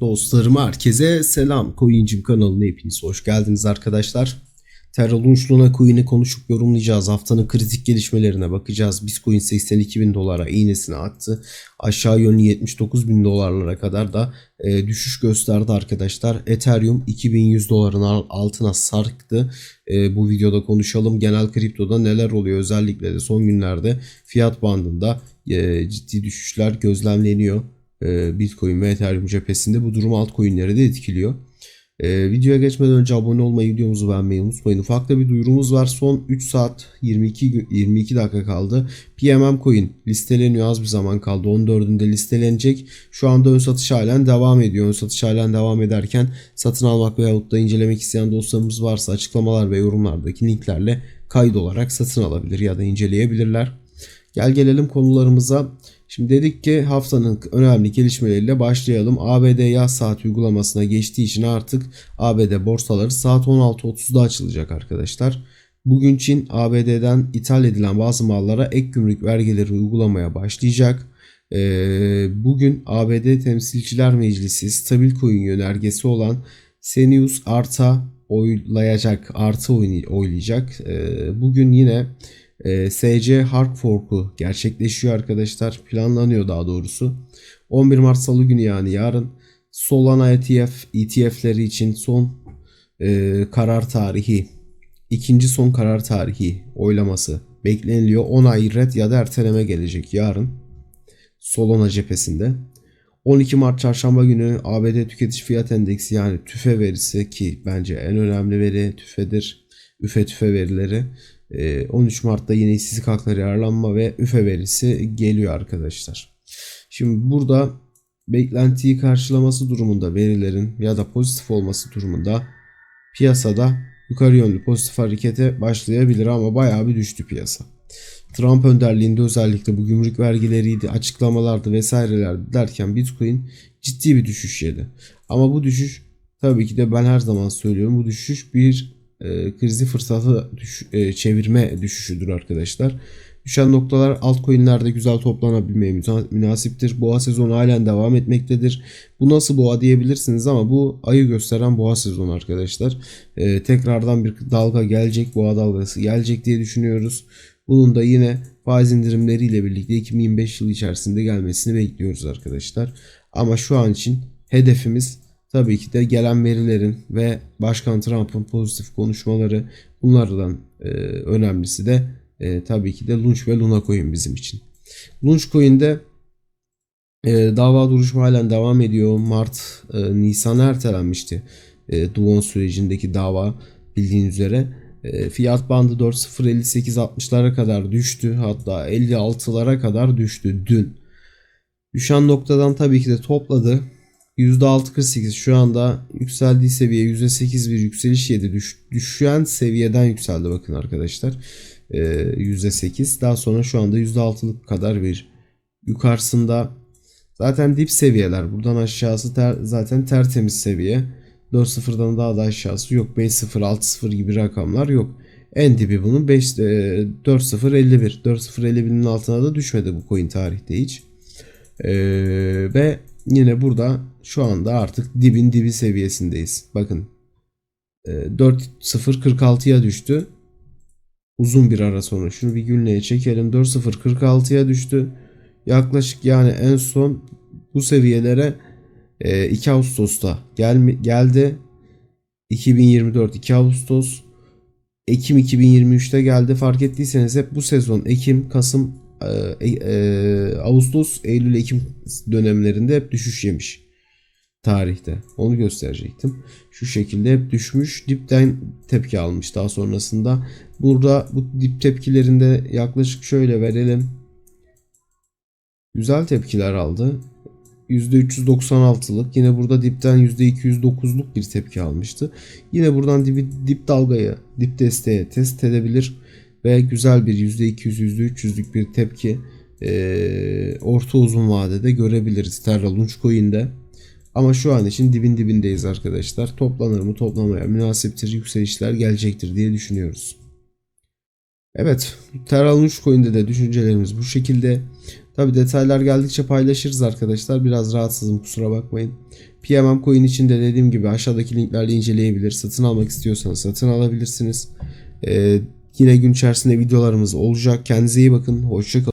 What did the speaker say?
Dostlarım herkese selam. Coincim kanalına hepiniz hoş geldiniz arkadaşlar. Terra Launch Luna Coin'i konuşup yorumlayacağız. Haftanın kritik gelişmelerine bakacağız. Bitcoin 82 bin dolara iğnesini attı. Aşağı yönlü 79 bin dolarlara kadar da e, düşüş gösterdi arkadaşlar. Ethereum 2100 doların al- altına sarktı. E, bu videoda konuşalım. Genel kriptoda neler oluyor özellikle de son günlerde fiyat bandında e, ciddi düşüşler gözlemleniyor. E, Bitcoin ve Ethereum cephesinde bu durum altcoin'leri de etkiliyor. Ee, videoya geçmeden önce abone olmayı, videomuzu beğenmeyi unutmayın. Ufak da bir duyurumuz var. Son 3 saat 22 gü- 22 dakika kaldı. PMM Coin listeleniyor. Az bir zaman kaldı. 14'ünde listelenecek. Şu anda ön satış halen devam ediyor. Ön satış halen devam ederken satın almak veyahut da incelemek isteyen dostlarımız varsa açıklamalar ve yorumlardaki linklerle kayıt olarak satın alabilir ya da inceleyebilirler. Gel gelelim konularımıza. Şimdi dedik ki haftanın önemli gelişmeleriyle başlayalım. ABD yaz saat uygulamasına geçtiği için artık ABD borsaları saat 16.30'da açılacak arkadaşlar. Bugün Çin ABD'den ithal edilen bazı mallara ek gümrük vergileri uygulamaya başlayacak. Ee, bugün ABD Temsilciler Meclisi stabil coin yönergesi olan Senius Art'a oylayacak, artı oylayacak. Ee, bugün yine e, SC Hard Fork'u gerçekleşiyor arkadaşlar. Planlanıyor daha doğrusu. 11 Mart Salı günü yani yarın Solana ETF, ETF'leri için son e, karar tarihi, ikinci son karar tarihi oylaması bekleniliyor. 10 ay red ya da erteleme gelecek yarın Solana cephesinde. 12 Mart çarşamba günü ABD tüketici fiyat endeksi yani TÜFE verisi ki bence en önemli veri TÜFE'dir. üfe tüfe verileri. Ee, 13 Mart'ta yine işsizlik hakları yararlanma ve üfe verisi geliyor arkadaşlar. Şimdi burada beklentiyi karşılaması durumunda verilerin ya da pozitif olması durumunda piyasada yukarı yönlü pozitif harekete başlayabilir ama bayağı bir düştü piyasa. Trump önderliğinde özellikle bu gümrük vergileriydi, açıklamalardı vesairelerdi derken Bitcoin ciddi bir düşüş yedi. Ama bu düşüş tabii ki de ben her zaman söylüyorum bu düşüş bir e, krizi fırsatı düş- e, çevirme düşüşüdür arkadaşlar. Düşen noktalar altcoin'lerde güzel toplanabilmeye münasiptir. Boğa sezonu halen devam etmektedir. Bu nasıl boğa diyebilirsiniz ama bu ayı gösteren boğa sezonu arkadaşlar. E, tekrardan bir dalga gelecek, boğa dalgası gelecek diye düşünüyoruz. Bunun da yine faiz indirimleriyle birlikte 2025 yılı içerisinde gelmesini bekliyoruz arkadaşlar. Ama şu an için hedefimiz tabii ki de gelen verilerin ve Başkan Trump'ın pozitif konuşmaları bunlardan e, önemlisi de e, tabii ki de Lunch ve Luna Coin bizim için. Lunch Coin'de e, dava duruşma halen devam ediyor. Mart, e, Nisan'a ertelenmişti. E, Duon sürecindeki dava bildiğin üzere. E, fiyat bandı 4.058-60'lara kadar düştü. Hatta 56'lara kadar düştü dün. Düşen noktadan tabii ki de topladı. %6.48 şu anda yükseldiği seviye %8 bir yükseliş yedi. Düş, düşen seviyeden yükseldi bakın arkadaşlar. Ee, %8 daha sonra şu anda %6'lık kadar bir yukarısında zaten dip seviyeler buradan aşağısı ter, zaten tertemiz seviye 4.0'dan daha da aşağısı yok 5.0 6.0 gibi rakamlar yok. En dibi bunun 5 e, 4.051 4.051'nin altına da düşmedi bu coin tarihte hiç. Ee, ve yine burada şu anda artık dibin dibi seviyesindeyiz. Bakın e, 4.046'ya düştü. Uzun bir ara sonra şunu bir günlüğe çekelim. 4.046'ya düştü. Yaklaşık yani en son bu seviyelere e, 2 Ağustos'ta gel, geldi. 2024 2 Ağustos Ekim 2023'te geldi. Fark ettiyseniz hep bu sezon Ekim, Kasım, e, e, Ağustos, Eylül, Ekim dönemlerinde hep düşüş yemiş tarihte. Onu gösterecektim. Şu şekilde hep düşmüş. Dipten tepki almış daha sonrasında. Burada bu dip tepkilerinde yaklaşık şöyle verelim. Güzel tepkiler aldı. %396'lık yine burada dipten %209'luk bir tepki almıştı. Yine buradan dip, dip dalgayı, dip desteğe test edebilir ve güzel bir %200 %300'lük bir tepki e, orta uzun vadede görebiliriz Terra Launch Coin'de. Ama şu an için dibin dibindeyiz arkadaşlar. Toplanır mı toplamaya münasiptir yükselişler gelecektir diye düşünüyoruz. Evet Terra Launch Coin'de de düşüncelerimiz bu şekilde. Tabi detaylar geldikçe paylaşırız arkadaşlar. Biraz rahatsızım kusura bakmayın. PMM coin için de dediğim gibi aşağıdaki linklerle inceleyebilir. Satın almak istiyorsanız satın alabilirsiniz. Ee, yine gün içerisinde videolarımız olacak. Kendinize iyi bakın. Hoşçakalın.